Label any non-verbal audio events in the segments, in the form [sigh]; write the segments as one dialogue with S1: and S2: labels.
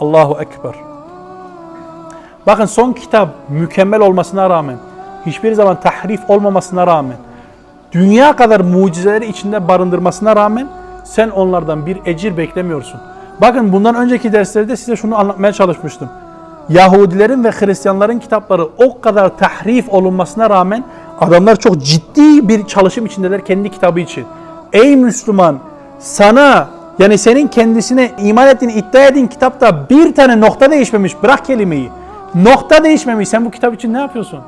S1: Allahu Ekber. Bakın son kitap mükemmel olmasına rağmen, hiçbir zaman tahrif olmamasına rağmen, dünya kadar mucizeleri içinde barındırmasına rağmen sen onlardan bir ecir beklemiyorsun. Bakın bundan önceki derslerde size şunu anlatmaya çalışmıştım. Yahudilerin ve Hristiyanların kitapları o kadar tahrif olunmasına rağmen adamlar çok ciddi bir çalışım içindeler kendi kitabı için. Ey Müslüman sana yani senin kendisine iman ettiğin iddia ettiğin kitapta bir tane nokta değişmemiş bırak kelimeyi. Nokta değişmemiş sen bu kitap için ne yapıyorsun?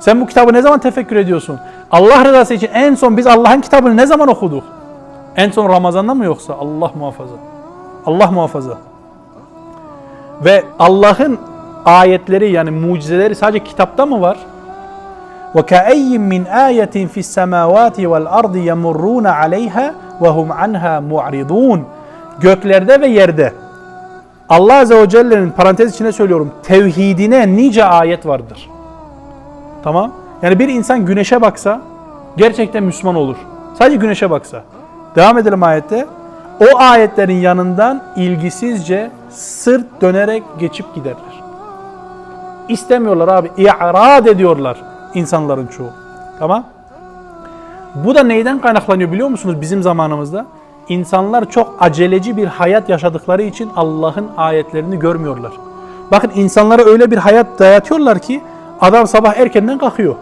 S1: Sen bu kitabı ne zaman tefekkür ediyorsun? Allah rızası için en son biz Allah'ın kitabını ne zaman okuduk? En son Ramazan'da mı yoksa? Allah muhafaza. Allah muhafaza. Ve Allah'ın ayetleri yani mucizeleri sadece kitapta mı var? وَكَأَيِّن مِّنْ آيَةٍ فِي السَّمَاوَاتِ وَالْأَرْضِ يَمُرُّونَ عَلَيْهَا ve hum anha mu'ridun. Göklerde ve yerde Allah Azze ve Celle'nin parantez içine söylüyorum tevhidine nice ayet vardır. Tamam? Yani bir insan güneşe baksa gerçekten Müslüman olur. Sadece güneşe baksa. Devam edelim ayette. O ayetlerin yanından ilgisizce sırt dönerek geçip giderler. İstemiyorlar abi. İ'rad ediyorlar insanların çoğu. Tamam? Bu da neyden kaynaklanıyor biliyor musunuz bizim zamanımızda? İnsanlar çok aceleci bir hayat yaşadıkları için Allah'ın ayetlerini görmüyorlar. Bakın insanlara öyle bir hayat dayatıyorlar ki adam sabah erkenden kalkıyor.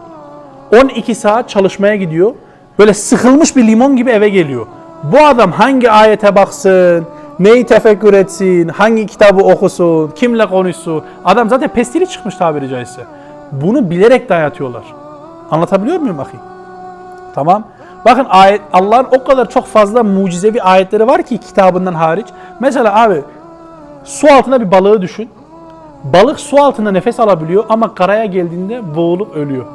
S1: 12 saat çalışmaya gidiyor. Böyle sıkılmış bir limon gibi eve geliyor. Bu adam hangi ayete baksın, neyi tefekkür etsin, hangi kitabı okusun, kimle konuşsun. Adam zaten pestili çıkmış tabiri caizse. Bunu bilerek dayatıyorlar. Anlatabiliyor muyum ahi? Tamam. Bakın ayet Allah'ın o kadar çok fazla mucizevi ayetleri var ki kitabından hariç. Mesela abi su altında bir balığı düşün. Balık su altında nefes alabiliyor ama karaya geldiğinde boğulup ölüyor.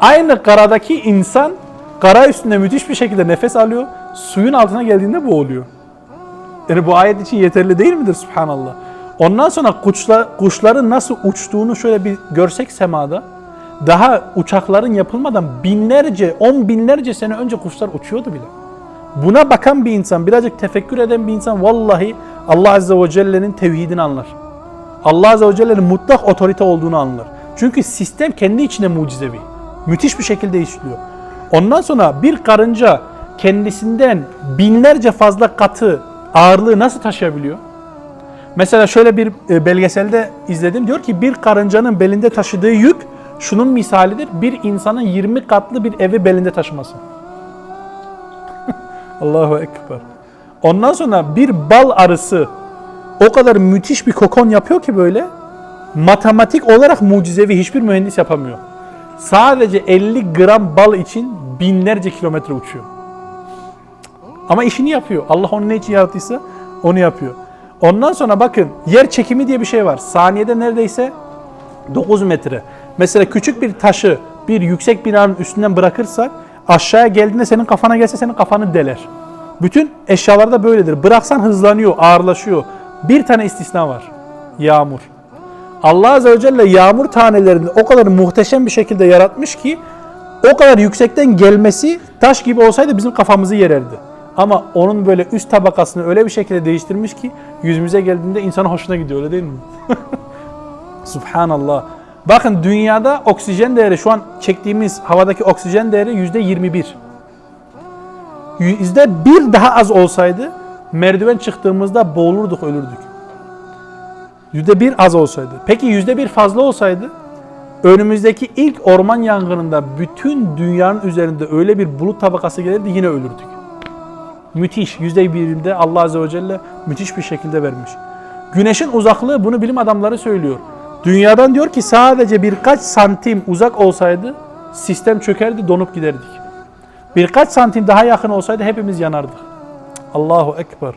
S1: Aynı karadaki insan kara üstünde müthiş bir şekilde nefes alıyor. Suyun altına geldiğinde boğuluyor. Yani bu ayet için yeterli değil midir subhanallah? Ondan sonra kuşlar, kuşların nasıl uçtuğunu şöyle bir görsek semada. Daha uçakların yapılmadan binlerce, on binlerce sene önce kuşlar uçuyordu bile. Buna bakan bir insan, birazcık tefekkür eden bir insan vallahi Allah Azze ve Celle'nin tevhidini anlar. Allah Azze ve Celle'nin mutlak otorite olduğunu anlar. Çünkü sistem kendi içinde mucizevi. Müthiş bir şekilde işliyor. Ondan sonra bir karınca kendisinden binlerce fazla katı ağırlığı nasıl taşıyabiliyor? Mesela şöyle bir e, belgeselde izledim. Diyor ki bir karıncanın belinde taşıdığı yük şunun misalidir. Bir insanın 20 katlı bir evi belinde taşıması. [laughs] Allahu Ekber. Ondan sonra bir bal arısı o kadar müthiş bir kokon yapıyor ki böyle matematik olarak mucizevi hiçbir mühendis yapamıyor. Sadece 50 gram bal için binlerce kilometre uçuyor. Ama işini yapıyor. Allah onu ne için yarattıysa onu yapıyor. Ondan sonra bakın yer çekimi diye bir şey var. Saniyede neredeyse 9 metre. Mesela küçük bir taşı bir yüksek binanın üstünden bırakırsak aşağıya geldiğinde senin kafana gelse senin kafanı deler. Bütün eşyalar da böyledir. Bıraksan hızlanıyor, ağırlaşıyor. Bir tane istisna var. Yağmur. Allah Azze ve Celle yağmur tanelerini o kadar muhteşem bir şekilde yaratmış ki o kadar yüksekten gelmesi taş gibi olsaydı bizim kafamızı yererdi. Ama onun böyle üst tabakasını öyle bir şekilde değiştirmiş ki yüzümüze geldiğinde insana hoşuna gidiyor öyle değil mi? [laughs] Subhanallah. Bakın dünyada oksijen değeri şu an çektiğimiz havadaki oksijen değeri yüzde 21. Yüzde bir daha az olsaydı merdiven çıktığımızda boğulurduk ölürdük. Yüzde bir az olsaydı. Peki yüzde bir fazla olsaydı önümüzdeki ilk orman yangınında bütün dünyanın üzerinde öyle bir bulut tabakası gelirdi yine ölürdük. Müthiş. Yüzde birinde Allah Azze ve Celle müthiş bir şekilde vermiş. Güneşin uzaklığı bunu bilim adamları söylüyor. Dünyadan diyor ki sadece birkaç santim uzak olsaydı sistem çökerdi donup giderdik. Birkaç santim daha yakın olsaydı hepimiz yanardık. Allahu Ekber.